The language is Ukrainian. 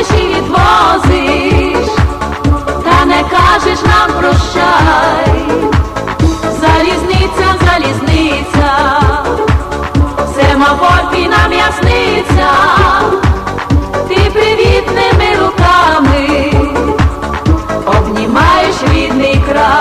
возиш і відвозиш, та не кажеш нам прощай, залізниця, залізниця, семафор і нам ясниця, ти привітними руками обнімаєш рідний край.